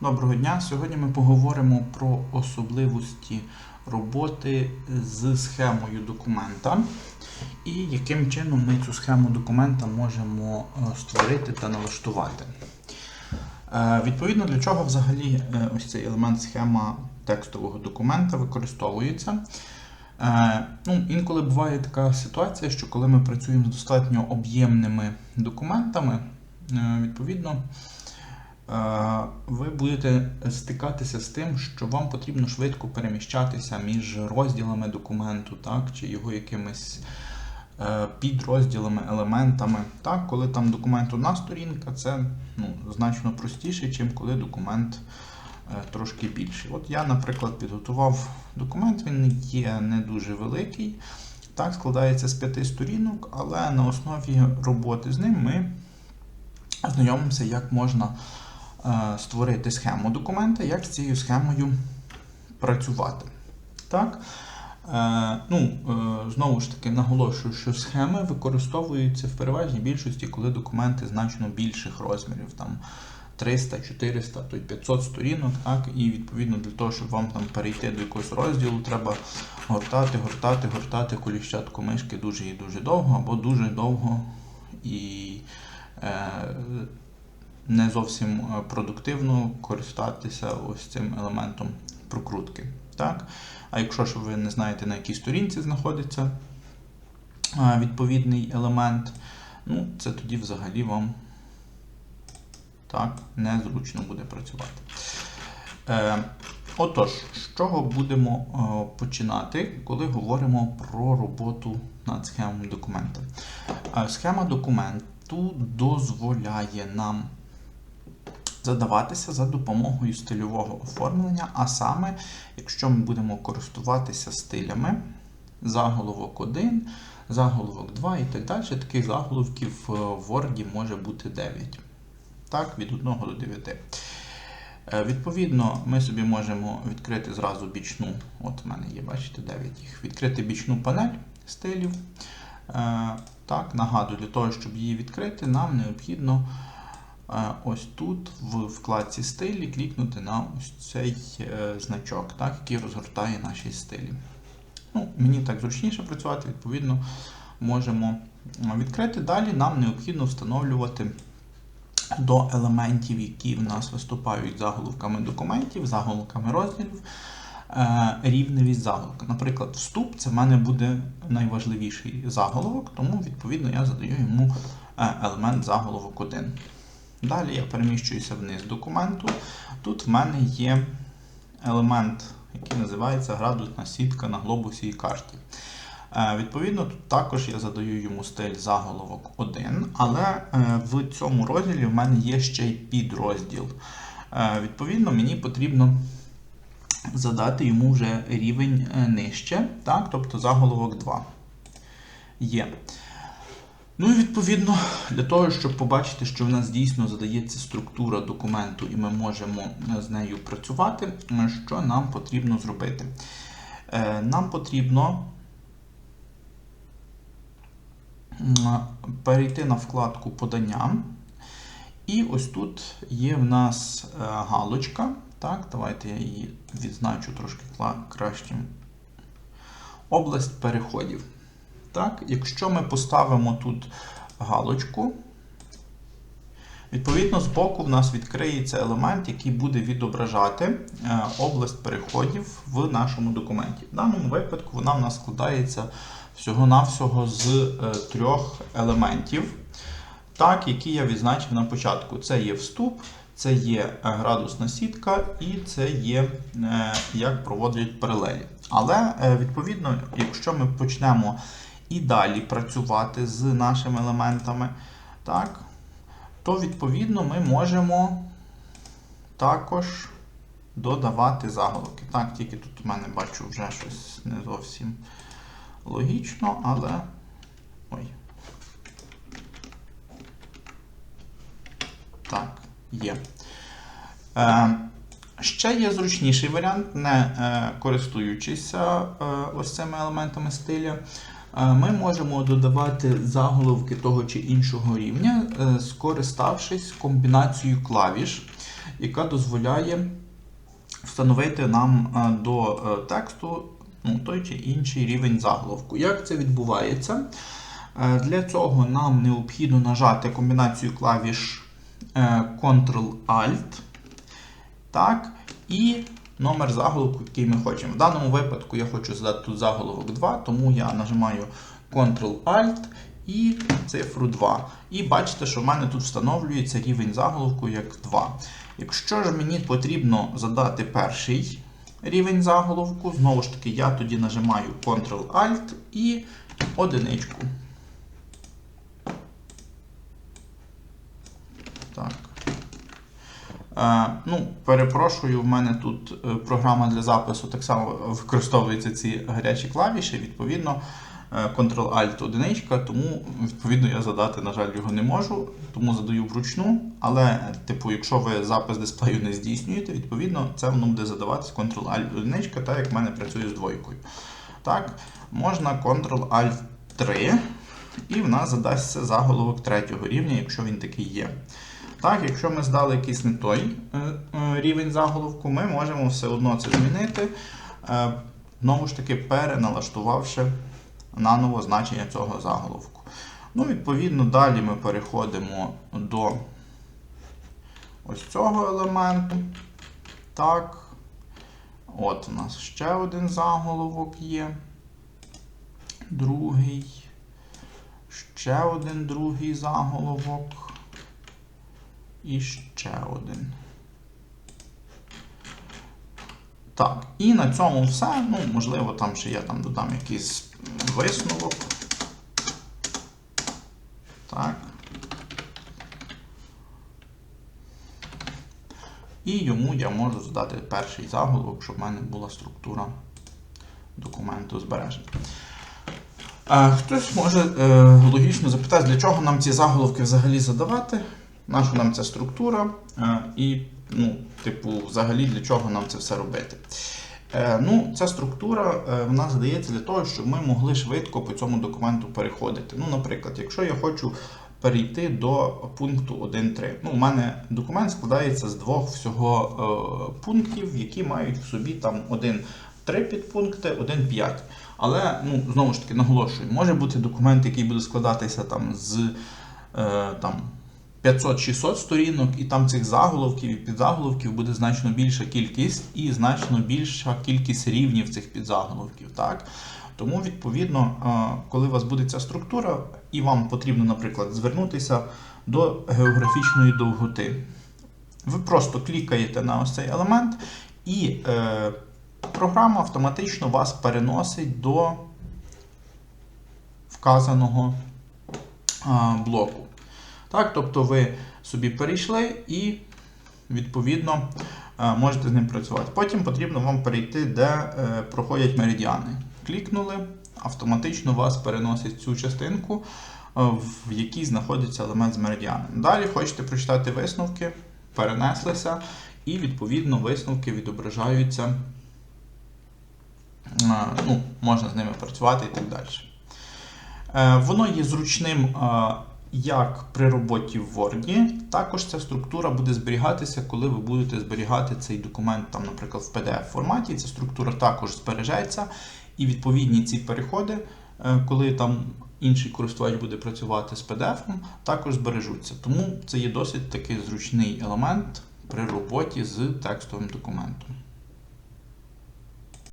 Доброго дня! Сьогодні ми поговоримо про особливості роботи з схемою документа і яким чином ми цю схему документа можемо е, створити та налаштувати. Е, Відповідно, для чого взагалі е, ось цей елемент схема текстового документа використовується. Ну, інколи буває така ситуація, що коли ми працюємо з достатньо об'ємними документами, відповідно, ви будете стикатися з тим, що вам потрібно швидко переміщатися між розділами документу, так, чи його якимись е, підрозділами, елементами. Так, коли там документ одна сторінка, це ну, значно простіше, ніж коли документ е, трошки більший. От я, наприклад, підготував документ, він є не дуже великий. Так, складається з п'яти сторінок, але на основі роботи з ним ми знайомимося, як можна створити схему документа, як з цією схемою працювати. Так? Е, ну, е, знову ж таки, наголошую, що схеми використовуються в переважній більшості, коли документи значно більших розмірів, там 300, 400, то й 500 сторінок, так, і відповідно для того, щоб вам там перейти до якогось розділу, треба гортати, гортати, гортати коліщатку мишки дуже і дуже довго, або дуже довго і е, не зовсім е, продуктивно користатися ось цим елементом прокрутки. Так? А якщо ж ви не знаєте, на якій сторінці знаходиться е, відповідний елемент, ну, це тоді взагалі вам так, незручно буде працювати. Е, отож, з чого будемо е, починати, коли говоримо про роботу над схемою документа? Схема документу дозволяє нам задаватися за допомогою стильового оформлення, а саме, якщо ми будемо користуватися стилями, заголовок 1, заголовок 2 і так далі, таких заголовків в Word може бути 9. Так, від 1 до 9. Е, Відповідно, ми собі можемо відкрити зразу бічну, от в мене є, бачите, 9 їх. Відкрити бічну панель стилів. Е, Так, нагадую, для того, щоб її відкрити, нам необхідно ось тут, в вкладці стилі, клікнути на ось цей е, значок, так, який розгортає наші стилі. Ну, Мені так зручніше працювати, відповідно, можемо відкрити. Далі нам необхідно встановлювати до елементів, які в нас виступають заголовками документів, заголовками розділів, е, рівневість заголовка. Наприклад, вступ це в мене буде найважливіший заголовок, тому відповідно я задаю йому е, елемент заголовок 1. Далі я переміщуюся вниз документу. Тут в мене є елемент, який називається градусна сітка на глобусі і карті. Е, Відповідно, тут також я задаю йому стиль заголовок 1, але е, в цьому розділі в мене є ще й підрозділ. Е, Відповідно, мені потрібно задати йому вже рівень нижче, так, тобто заголовок 2 є. Ну і відповідно, для того, щоб побачити, що в нас дійсно задається структура документу, і ми можемо е, з нею працювати, е, що нам потрібно зробити? Е, Нам потрібно перейти на вкладку подання. І ось тут є в нас галочка. Так, давайте я її відзначу трошки кращим. Область переходів. Так, якщо ми поставимо тут галочку, відповідно, збоку в нас відкриється елемент, який буде відображати е, область переходів в нашому документі. В даному випадку вона в нас складається всього-навсього з е, трьох елементів, так, які я відзначив на початку. Це є вступ, це є е, градусна сітка і це є як проводять паралелі. Але відповідно, якщо ми почнемо і далі працювати з нашими елементами, так, то відповідно ми можемо також додавати заголовки. Так, тільки тут у мене бачу вже щось не зовсім логічно, але. Ой. Так, є. Е, ще є зручніший варіант, не е, користуючися е, ось цими елементами стиля. Ми можемо додавати заголовки того чи іншого рівня, е, скориставшись комбінацією клавіш, яка дозволяє встановити нам е, до е, тексту ну, той чи інший рівень заголовку. Як це відбувається? Для цього нам необхідно нажати комбінацію клавіш Ctrl-Alt так, і номер заголовку, який ми хочемо. В даному випадку я хочу задати тут заголовок 2, тому я нажимаю Ctrl-Alt і цифру 2. І бачите, що в мене тут встановлюється рівень заголовку як 2. Якщо ж мені потрібно задати перший рівень заголовку, знову ж таки, я тоді нажимаю Ctrl-Alt і одиничку. Так. Е, ну, перепрошую, в мене тут е, програма для запису так само використовуються ці гарячі клавіші. Відповідно, е, Ctrl-Alt одиничка, тому відповідно я задати, на жаль, його не можу, тому задаю вручну. Але, типу, якщо ви запис дисплею не здійснюєте, відповідно, це воно буде задаватись Ctrl-Alt одиничка, так як в мене працює з двойкою. Так, можна Ctrl-Alt 3, і в нас задасться заголовок третього рівня, якщо він такий є. Так, якщо ми здали якийсь не той е, е, рівень заголовку, ми можемо все одно це змінити, е, знову ж таки, переналаштувавши наново значення цього заголовку. Ну, відповідно, далі ми переходимо до ось цього елементу. Так. От у нас ще один заголовок є. Другий. Ще один другий заголовок. І ще один. Так, і на цьому все. Ну, можливо, там ще я там додам якийсь висновок. Так. І йому я можу задати перший заголовок, щоб в мене була структура документу збережена. Е, Хтось може е, логічно запитати, для чого нам ці заголовки взагалі задавати, наша нам ця структура, е, і, ну, типу, взагалі для чого нам це все робити. Е, Ну, Ця структура е, вона задається для того, щоб ми могли швидко по цьому документу переходити. Ну, Наприклад, якщо я хочу перейти до пункту 1.3. Ну, У мене документ складається з двох всього пунктів, які мають в собі там один 3 підпункти, один 5. Але, ну, знову ж таки, наголошую, може бути документ, який буде складатися там з там, 500-600 сторінок, і там цих заголовків і підзаголовків буде значно більша кількість і значно більша кількість рівнів цих підзаголовків. Так? Тому, відповідно, е, коли у вас буде ця структура, і вам потрібно, наприклад, звернутися до географічної довготи, ви просто клікаєте на ось цей елемент, і е, програма автоматично вас переносить до вказаного е, блоку. Так, Тобто ви собі перейшли і, відповідно, е, можете з ним працювати. Потім потрібно вам перейти, де е, проходять меридіани. Клікнули, автоматично вас переносить цю частинку, е, в якій знаходиться елемент з меридіаном. Далі хочете прочитати висновки, перенеслися, і, відповідно, висновки відображаються, ну, можна з ними працювати і так далі. Воно є зручним як при роботі в Word, також ця структура буде зберігатися, коли ви будете зберігати цей документ, там, наприклад, в PDF-форматі. Ця структура також збережеться. І відповідні ці переходи, е, коли там інший користувач буде працювати з PDF, також збережуться. Тому це є досить такий зручний елемент при роботі з текстовим документом.